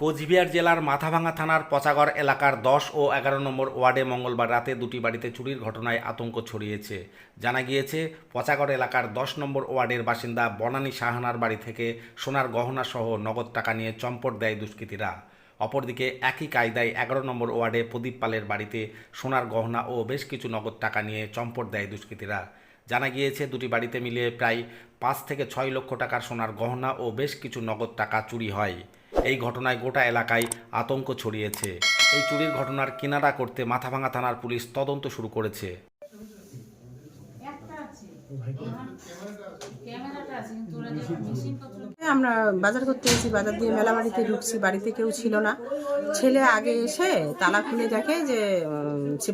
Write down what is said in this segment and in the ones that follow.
কোচবিহার জেলার মাথাভাঙা থানার পচাগড় এলাকার দশ ও এগারো নম্বর ওয়ার্ডে মঙ্গলবার রাতে দুটি বাড়িতে চুরির ঘটনায় আতঙ্ক ছড়িয়েছে। জানা গিয়েছে, পচাগড় এলাকার দশ নম্বর ওয়ার্ডের বাসিন্দা বনানী সাহানার বাড়ি থেকে সোনার গহনা সহ নগদ টাকা নিয়ে চম্পট দেয় দুষ্কৃতীরা। অপরদিকে একই কায়দায় এগারো নম্বর ওয়ার্ডে প্রদীপ পালের বাড়িতে সোনার গহনা ও বেশ কিছু নগদ টাকা নিয়ে চম্পট দেয় দুষ্কৃতীরা। জানা গিয়েছে, দুটি বাড়িতে মিলিয়ে প্রায় পাঁচ থেকে ছয় লক্ষ টাকার সোনার গহনা ও বেশ কিছু নগদ টাকা চুরি হয়। এই ঘটনায় গোটা এলাকায় আতঙ্ক ছড়িয়েছে। এই চুরির ঘটনার কিনারা করতে মাথাভাঙা থানার পুলিশ তদন্ত শুরু করেছে। আমরা বাজার করতে এসেছি, বাজার দিয়ে মেলা বাড়িতে ঢুকছি, বাড়িতে কেউ ছিল না। ছেলে আগে এসে তালা খুলে দেখে যে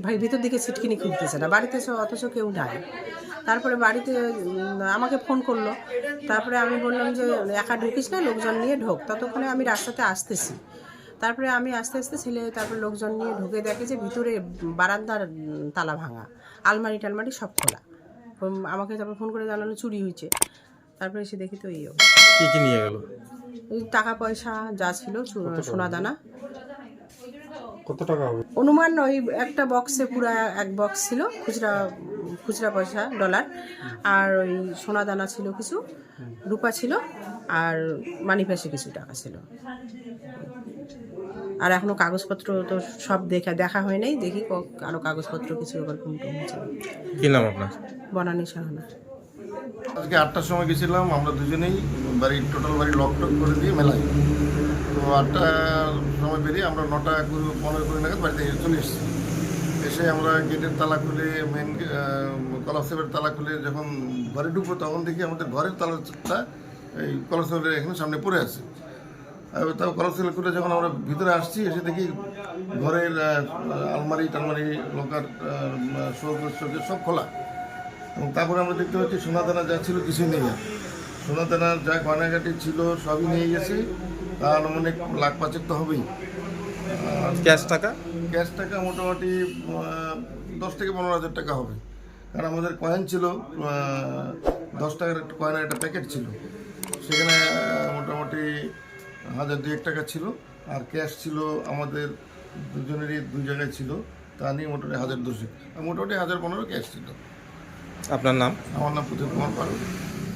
ভাই ভিতর দিকে ছিটকিনি খুলতেছে না, বাড়িতে অথচ কেউ নাই। তারপরে বাড়িতে আমাকে ফোন করল। তারপরে আমি বললাম যে, একা ঢুকিস না, লোকজন নিয়ে ঢোক। ততক্ষণে আমি রাস্তাতে আসতেছি। তারপরে আমি আস্তে আস্তে ছেলে, তারপরে লোকজন নিয়ে ঢুকে দেখে যে, ভিতরে বারান্দার তালা ভাঙা আলমারি টালমারি সব খোলা। আমাকে তারপর ফোন করে জানালো চুরি হয়েছে। তারপরে এসে দেখি তো এই কি কি নিয়ে গেল? টাকা পয়সা যা ছিল সোনা দানা কত টাকা হবে? অনুমান ওই একটা বক্সে পুরো এক বক্স ছিল খুচরা খুচরা পয়সা ডলার আর ওই সোনা দানা ছিল কিছু রূপা ছিল আর মানি পাশে কিছু টাকা ছিল। আর এখনও কাগজপত্র তো সব দেখা দেখা হয় নাই দেখি ক- আরও কাগজপত্র কিছু হয়েছে কি নাম আপনার? বনানী সাহানা। আজকে আটটার সময় গেছিলাম আমরা দুজনেই বাড়ি টোটাল বাড়ি লক টক করে দিয়ে মেলায়। তো আটটার সময় বেরিয়ে আমরা নটা কুড়ি, পনেরো কুড়ি নাগাদ বাড়িতে চলে এসেছি। এসে আমরা গেটের তালা খুলে মেন কলাসেপের তালা খুলে যখন ঘরে ঢুকবো তখন দেখি আমাদের ঘরের তালাটা এই কলাসেপের এখানে সামনে পড়ে আছে। তাও কলাসেল খুলে যখন আমরা ভিতরে আসছি, এসে দেখি ঘরের আলমারি, টালমারি শোকেস শোকেস সব খোলা। এবং তারপরে আমরা দেখতে পাচ্ছি সোনাদানা যা ছিল কিছুই নেই সোনাদানার যা গয়নাঘাটি ছিল সবই নিয়ে গেছে। তার অনেক লাখ পাঁচেক তো হবেই। ক্যাশ টাকা? ক্যাশ টাকা মোটামুটি দশ থেকে পনেরো হাজার টাকা হবে। কারণ আমাদের কয়েন ছিল দশ টাকার একটা কয়েনের একটা প্যাকেট ছিল। সেখানে মোটামুটি হাজার দুয়েক টাকা ছিল। আর ক্যাশ ছিল আমাদের দুজনেরই দুই জায়গায় ছিল। তা নিয়ে মোটামুটি হাজার দশেক আর মোটামুটি হাজার পনেরো ক্যাশ ছিল। আপনার নাম? আমার নাম প্রদীপ কুমার পাল